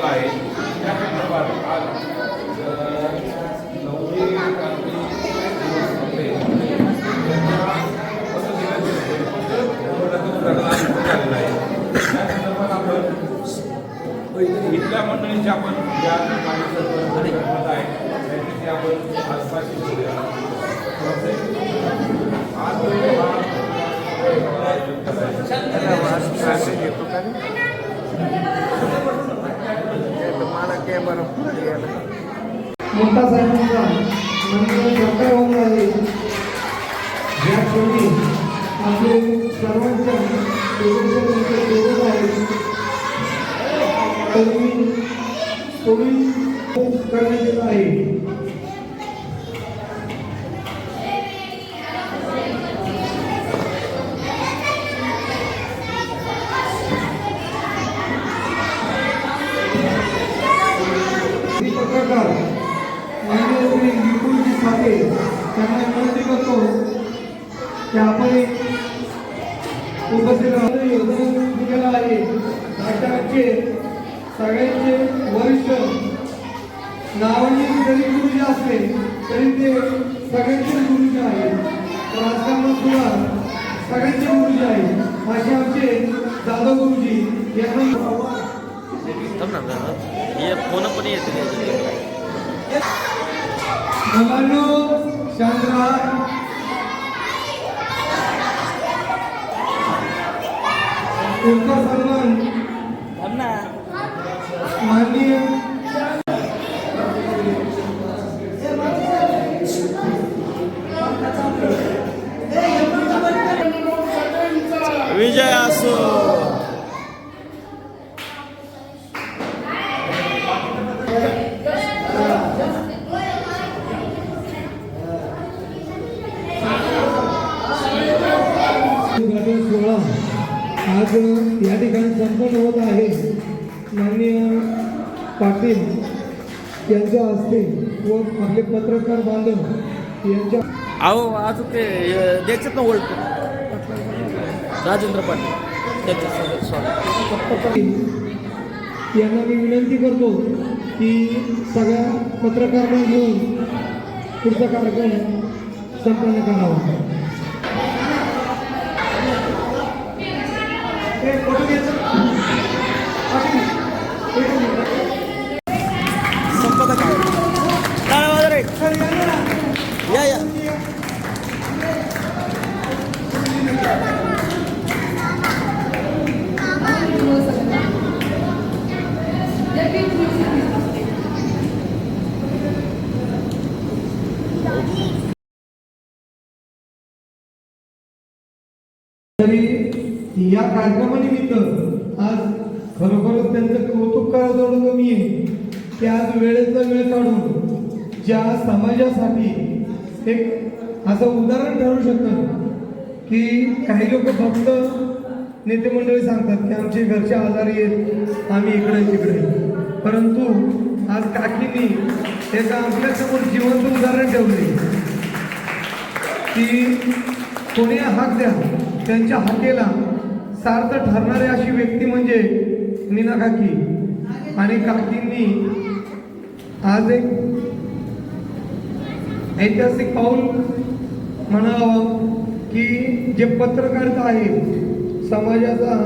केला आहे. त्या संदर्भात आज नवरी क्रांती दिवस आपले त्यांच्या झालेलं आहे त्या संदर्भात आपण इथल्या मंडळींची आपण ज्या माजी आहे. त्यांच्याशी आपण आसपासची बोलूया. आज मोठा साहेबांचा नंतर सरकार होऊन आहे ज्या क्षणी आपले सर्वांच्या एकोणीसशे सोबत सगळ्यांचे गुरुजी आहेत. राजकारणात सुद्धा सगळ्यांचे गुरुजी आहेत. असे आमचे जाधव गुरुजी यांना फोन पण येते मुलांनो शांत राहा तुमचा सन्मान माननीय विजय असो उद्घाटन सोहळा आज या ठिकाणी संपन्न होत आहे माननीय पाटील यांच्या हस्ते व आपले पत्रकार बांधव यांच्या अहो आज ते द्यायचं ना ओळख राजेंद्र पाटील. यांना मी विनंती करतो की सगळ्या पत्रकारांना घेऊन पुढचा कार्यक्रम संपन्न करावा. हे तरी या कार्यक्रमानिमित्त आज खरोखरच त्यांचं कौतुक करायचं कमी आहे की आज वेळेचा वेळ काढून ज्या समाजासाठी एक असं उदाहरण ठरू शकतं की काही लोक फक्त नेते मंडळी सांगतात की आमचे घरचे आजारी आहेत आम्ही इकडे तिकडे. परंतु आज काकींनी एका आपल्यासमोर जिवंत उदाहरण ठेवले. की कोणी हाक द्या. त्यांच्या हाकेला सार्थ ठरणारी अशी व्यक्ती म्हणजे मीना काकी. आणि काकींनी आज एक ऐतिहासिक पाऊल म्हणावं की जे पत्रकारिता आहे समाजाचा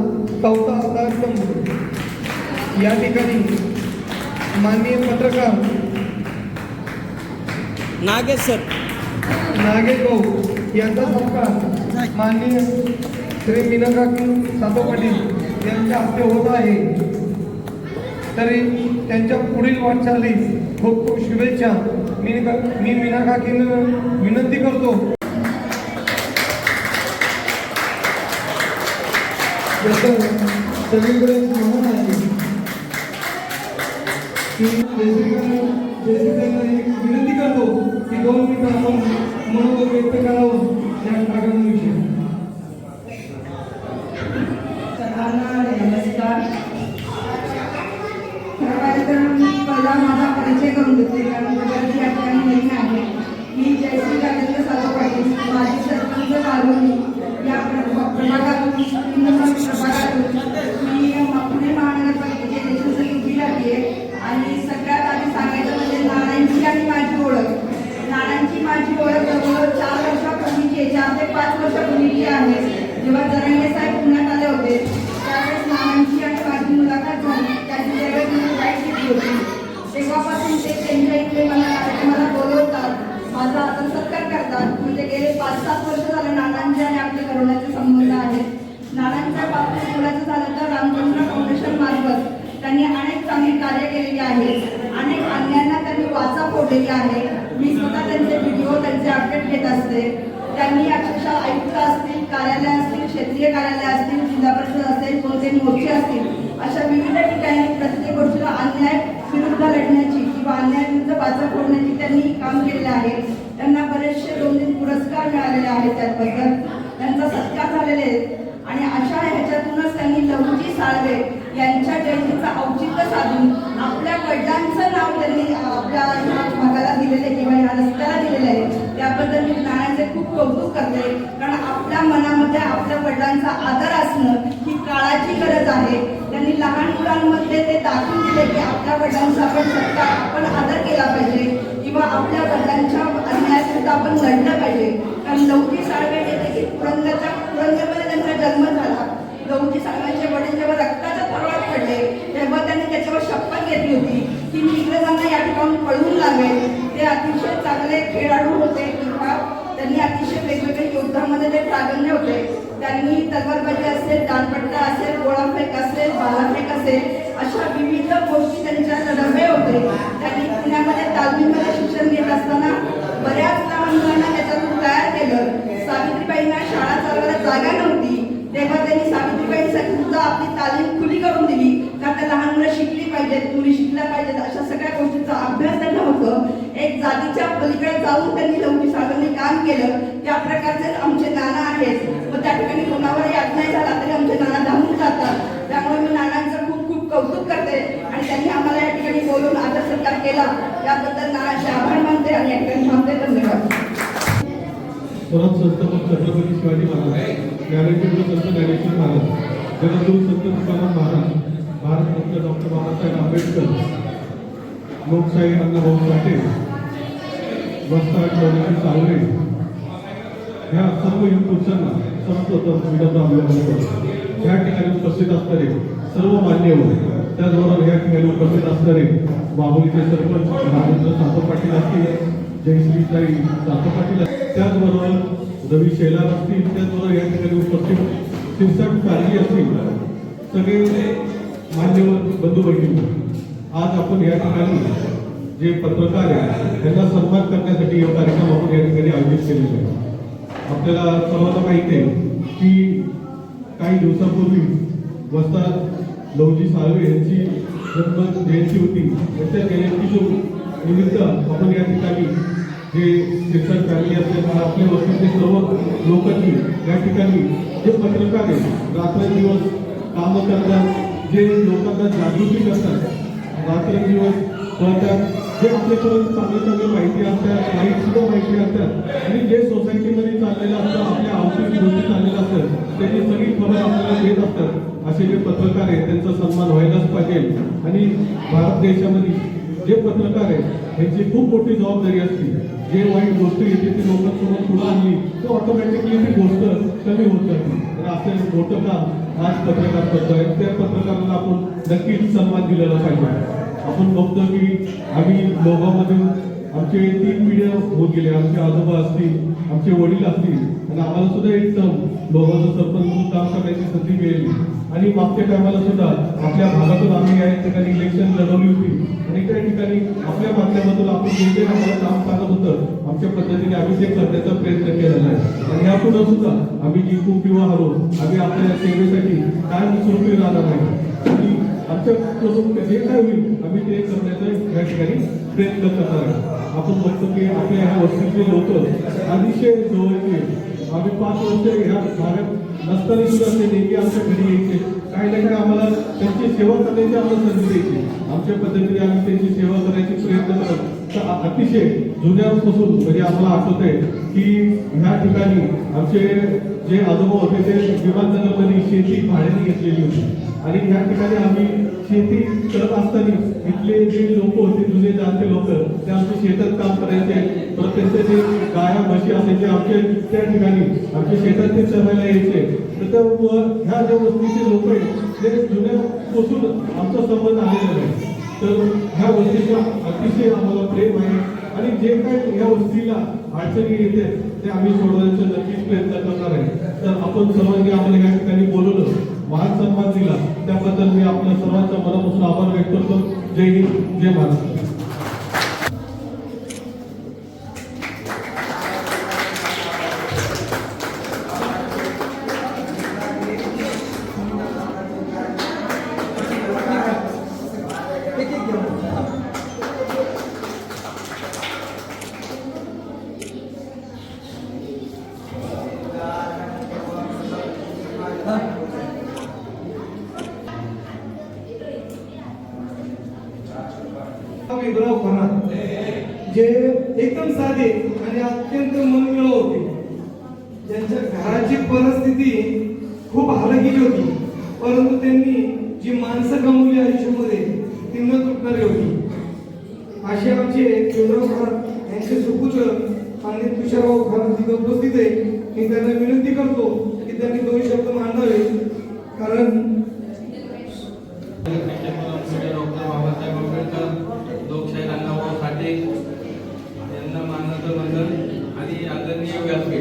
चौथा आधारस्तंभ. या ठिकाणी माननीय पत्रकार नागेश सर. नागेश भाऊ यांचा सत्कार. माननीय श्री मीनाकाकी साधो पाटील यांच्या हस्ते होत आहे. तरी त्यांच्या पुढील वाटचालीस खूप खूप शुभेच्छा. मी मी मीना विनंती करतो. सगळीकडे म्हणून आहे की जयश्रीकडनं जयश्रीकडनं एक विनंती करतो की दोन मिनिटं आपण मनोगत व्यक्त करावं. या कार्यक्रमाविषयी माझा परिचय करून देते कारण आहे मी जयश्री राजेंद्र साधू पाटील सरपंच आहे. अनेक अन्यांना त्यांनी वाचा फोडलेली आहे. मी स्वतः त्यांचे व्हिडिओ त्यांचे अपडेट घेत असते. त्यांनी अक्षरशः आयुक्त असतील कार्यालय असतील क्षेत्रीय कार्यालय असतील जिल्हा परिषद असेल कोणते मोर्चे असतील अशा विविध ठिकाणी प्रत्येक गोष्टीला अन्याय विरुद्ध लढण्याची किंवा अन्यायाविरुद्ध वाचा फोडण्याची त्यांनी काम केलेलं आहे. त्यांना बरेचसे दोन तीन पुरस्कार मिळालेले आहेत त्याबद्दल त्यांचा सत्कार झालेले आहेत आणि अशा ह्याच्यातूनच त्यांनी लवजी साळवे यांच्या जयंतीचं औचित्य साधून आपल्या वडिलांचं नाव त्यांनी आपल्या ह्या भागाला दिलेलं आहे किंवा ह्या रस्त्याला दिलेलं आहे त्याबद्दल मी नाण्याचे खूप कौतुक करते. कारण आपल्या मनामध्ये आपल्या वडिलांचा आदर असणं ही काळाची गरज आहे. त्यांनी लहान मुलांमध्ये ते दाखवून दिले की आपल्या वडिलांचा आपण सत्ता आपण आदर केला पाहिजे. किंवा आपल्या वडिलांच्या अन्यायासुद्धा आपण लढलं पाहिजे. कारण लवकी साळवे हे देखील पुरंदरच्या पुरंदरमध्ये त्यांचा जन्म झाला. लवकी साहेबांचे वडील जेव्हा रक्ताच्या थरवात पडले तेव्हा त्यांनी त्याच्यावर शपथ घेतली होती. की मी इंग्रजांना या ठिकाणी पळवून लागेल. ते अतिशय चांगले खेळाडू होते किंवा त्यांनी अतिशय वेगवेगळे युद्धामध्ये ते प्राधान्य होते. त्यांनी तलवारबाजी असेल दानपट्टा असेल गोळाफेक असेल बालाफेक असेल अशा विविध गोष्टी त्यांच्या रवे होते त्यांनी पुण्यामध्ये तालमीमध्ये शिक्षण घेत असताना बऱ्याच लहान मुलांना त्याच्यातून तयार केलं सावित्रीबाईंना शाळा चालवायला जागा नव्हती तेव्हा त्यांनी सावित्रीबाईंसाठी सुद्धा आपली तालीम खुली करून दिली का त्या लहान मुलं शिकली पाहिजेत मुली शिकल्या पाहिजेत अशा सगळ्या गोष्टींचा अभ्यास त्यांना होतं एक जातीच्या पलीकडे जाऊन त्यांनी लवकी साहेबांनी काम केलं. त्या प्रकारचे आमचे नाना आहेत. व त्या ठिकाणी कोणावर याद नाही झाला तरी आमचे नाना धावून जातात. त्यामुळे मी नानांचं खूप खूप कौतुक करते आणि त्यांनी आम्हाला या ठिकाणी बोलून आदर सत्कार केला. त्याबद्दल नानाचे आभार मानते आणि या ठिकाणी थांबते. धन्यवाद. संस्थापक छत्रपती शिवाजी महाराज. ज्ञानेश्वर संत ज्ञानेश्वर महाराज. जगद्गुरु संत तुकाराम महाराज. भारतरत्न डॉक्टर बाबासाहेब आंबेडकर. लोकशाही अण्णाभाऊ पाटील. वस्ताद चौधरी सावरे ह्या सर्व युवपुरुषांना संत विनम्र या ठिकाणी उपस्थित असणारे सर्व मान्यवर त्याचबरोबर या ठिकाणी उपस्थित असणारे बाहुलीचे सरपंच राजेंद्र सातव पाटील असतील जयश्रीताई सातव पाटील त्याचबरोबर रवी शेलार असतील त्याचबरोबर या ठिकाणी उपस्थित शिरसाट कारगी असतील सगळे मान्यवर बंधू भगिनी आज आपण या ठिकाणी जे पत्रकार आहेत त्यांना सन्मान करण्यासाठी हा कार्यक्रम आपण या ठिकाणी आयोजित केलेला आहे. आपल्याला सर्वांना माहिती आहे की काही दिवसापूर्वी वस्ताद लवजी साळवे यांची जन्म जयंती होती. त्या जयंतीच्या निमित्त आपण या ठिकाणी जे शिक्षण फॅमिली असेल आपल्या वस्तीचे सर्व लोकांनी या ठिकाणी जे पत्रकार आहेत रात्रंदिवस कामं करतात जे लोकांना जागृती करतात रात्रंदिवस कळतात जे आपल्यापर्यंत चांगली चांगली माहिती असतात वाईट सुद्धा माहिती असतात आणि जे सोसायटीमध्ये चाललेलं असतं आपल्या औषधी गोष्टी चाललेलं असतं त्यांनी सगळी खबर आपल्याला देत असतात. असे जे पत्रकार आहेत त्यांचा सन्मान व्हायलाच पाहिजे. आणि भारत देशामध्ये जे पत्रकार आहेत यांची खूप मोठी जबाबदारी असते. जे वाईट गोष्ट येते ती लोकांसमोर पुढे आणली तर ऑटोमॅटिकली ती गोष्ट कमी होत जाते. तर असं मोठं काम आज पत्रकार करतोय त्या पत्रकारांना आपण नक्कीच सन्मान दिलेला पाहिजे. आपण बघतो की आम्ही लोगामध्ये आमचे तीन पिढ्या होत गेले. आमचे आजोबा असतील आमचे वडील असतील आणि आम्हाला सुद्धा एक लोकांचं सरपंच म्हणून काम करण्याची संधी मिळाली. आणि मागच्या टायमाला सुद्धा आपल्या भागातून आम्ही या ठिकाणी इलेक्शन लढवली होती. आणि त्या ठिकाणी आपल्या माध्यमातून आपण जे आम्हाला काम सांगत होतं. आमच्या पद्धतीने आम्ही ते करण्याचा प्रयत्न केलेला आहे. आणि यापुढे सुद्धा आम्ही जिंकू किंवा हरो आम्ही आपल्या सेवेसाठी काय स्वरूपी राहणार नाही आमच्या जे काय होईल? आम्ही ते करण्याचा या ठिकाणी प्रयत्न करणार आहे आपण बघतो की आपल्या ह्या वस्तीतले लोक अतिशय जवळचे. आम्ही पाच वर्ष ह्या भागात नसताना सुद्धा ते नेहमी आमच्या घरी यायचे. काही ना काही आम्हाला त्यांची सेवा करण्याची आम्हाला संधी द्यायची. आमच्या पद्धतीने आम्ही त्यांची सेवा करायची प्रयत्न करत तर अतिशय जुन्यापासून म्हणजे आम्हाला आठवत आहे की ह्या ठिकाणी आमचे जे आजोबा होते ते विमाननगरमध्ये शेती भाड्याने घेतलेली होती. आणि या ठिकाणी आम्ही शेती करत असताना इथले जे लोक होते जुने जाणते लोक ते आमच्या शेतात काम करायचे. परत त्यांचे जे गाया म्हशी असायचे आमचे त्या ठिकाणी आमच्या शेतात ते चरायला यायचे. तर त्या ह्या ज्या वस्तीचे लोक आहेत ते जुन्यापासून आमचा संबंध आलेला आहे तर ह्या वस्तीचा अतिशय आम्हाला प्रेम आहे. आणि जे काही या वस्तीला अडचणी येते ते आम्ही सोडवण्याचा नक्कीच प्रयत्न करणार आहे. तर आपण सर्वांनी आम्हाला या ठिकाणी बोलवलं. मान सन्मान दिला त्याबद्दल मी आपल्या सर्वांचा मनापासून आभार व्यक्त करतो. जय हिंद जय महाराष्ट्र पाहिली होती. परंतु त्यांनी जी माणसं कमवली आयुष्यामध्ये ती न तुटणारी होती. असे आमचे यांचे सुपुत्र आणि तुषारभाऊ खरात तिथे उपस्थित आहे मी त्यांना विनंती करतो की त्यांनी दोन शब्द मांडावे. कारण बाबासाहेब अण्णाभाऊ साठे यांना मानवतं बंधन आणि आदरणीय व्यासपीठ